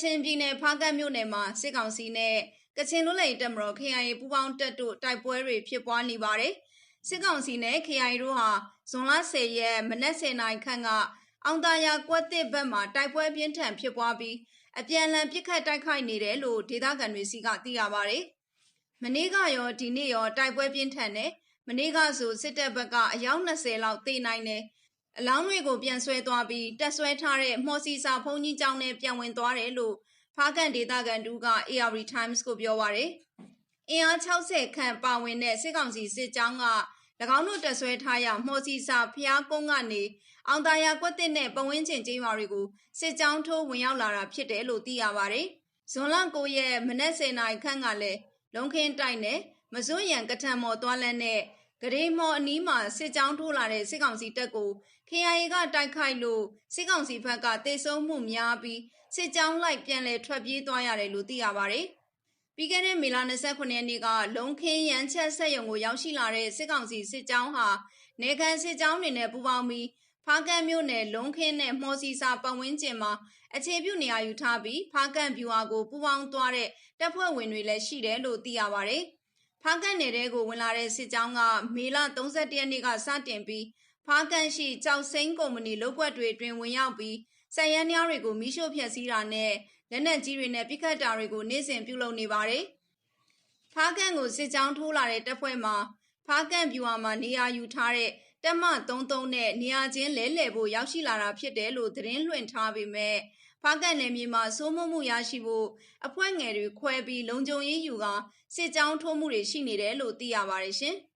ချင်ပြည်နယ်ဖားကတ်မြို့နယ်မှာစစ်ကောင်စီနဲ့ကချင်လွတ်လပ်ရေးတပ်မတော် KIA ပူးပေါင်းတပ်တို့တိုက်ပွဲတွေဖြစ်ပွားနေပါတယ်။စစ်ကောင်စီနဲ့ KIA တို့ဟာဇွန်လ10ရက်မနက်10:00နာရီခန့်ကအောင်သာယာကွက်တစ်ဘက်မှာတိုက်ပွဲပြင်းထန်ဖြစ်ပွားပြီးအပြန်အလှန်ပစ်ခတ်တိုက်ခိုက်နေတယ်လို့ဒေသခံတွေစီကသိရပါတယ်။မနေ့ကရောဒီနေ့ရောတိုက်ပွဲပြင်းထန်တယ်။မနေ့ကဆိုစစ်တပ်ဘက်ကအယောက်20လောက်တေနိုင်တယ်။ အလောင်းတွေကိုပြန်ဆွဲသွားပြီးတက်ဆွဲထားတဲ့မော်စီစာဖုန်ကြီးကျောင်းနဲ့ပြန်ဝင်သွားတယ်လို့ဖားကန်ဒေသခံတူက AR Times ကိုပြောပါရယ်အင်အား60ခန့်ပါဝင်တဲ့စစ်ကောင်စီစစ်ကြောင်းက၎င်းတို့တက်ဆွဲထားရမော်စီစာဖျားကုန်းကနေအောင်သာယာကွက်တစ်နဲ့ပဝင်းကျင်ကျေးရွာတွေကိုစစ်ကြောင်းထိုးဝင်ရောက်လာတာဖြစ်တယ်လို့သိရပါရယ်ဇွန်လ9ရက်မနက်10:00နာရီခန့်ကလည်းလုံခင်းတိုက်နဲ့မစွန်းရံကထံမော်သွားလန်းနဲ့ ဂရေမော်အနီးမှာစစ်ကြောင်းထိုးလာတဲ့စစ်ကောင်စီတပ်ကို KIA ကတိုက်ခိုက်လို့စစ်ကောင်စီဘက်ကတေဆုံးမှုများပြီးစစ်ကြောင်းလိုက်ပြန်လည်ထွက်ပြေးသွားရတယ်လို့သိရပါတယ်။ပြီးခဲ့တဲ့မေလ29ရက်နေ့ကလုံခင်းရန်ချက်ဆက်ရုံကိုရောက်ရှိလာတဲ့စစ်ကောင်စီစစ်ကြောင်းဟာနေကန်စစ်ကြောင်းတွေနဲ့ပူးပေါင်းပြီးဖားကန်မြို့နယ်လုံခင်းနဲ့မော်စီစာပတ်ဝန်းကျင်မှာအခြေပြုနေရာယူထားပြီးဖားကန်ဗျူဟာကိုပူးပေါင်းသွားတဲ့တပ်ဖွဲ့ဝင်တွေလည်းရှိတယ်လို့သိရပါတယ်။ ဖားကန်နယ်တဲကိုဝင်လာတဲ့စစ်ကြောင်းကမေလ31ရက်နေ့ကစတင်ပြီးဖားကန်ရှိကြောက်စိမ့်ကုမ္ပဏီလုပ်ကွက်တွေအတွင်းဝင်ရောက်ပြီးဆက်ရန်များတွေကိုမိရှို့ဖျက်ဆီးတာနဲ့လက်နက်ကြီးတွေနဲ့ပြစ်ခတ်တာတွေကိုနေ့စဉ်ပြုလုပ်နေပါတယ်။ဖားကန်ကိုစစ်ကြောင်းထိုးလာတဲ့တပ်ဖွဲ့မှာဖားကန်ဗျူဟာမှာနေရာယူထားတဲ့တက်မ33နဲ့နေရာချင်းလဲလှယ်ဖို့ရောက်ရှိလာတာဖြစ်တယ်လို့သတင်းလွှင့်ထားပေမဲ့ ဖားကန်နယ်မြေမှာစိုးမိုးမှုရရှိဖို့အဖွဲ့ငယ်တွေခွဲပြီးလုံခြုံရေးယူကစစ်ကြောင်းထိုးမှုတွေရှိနေတယ်လို့သိရပါတယ်ရှင်။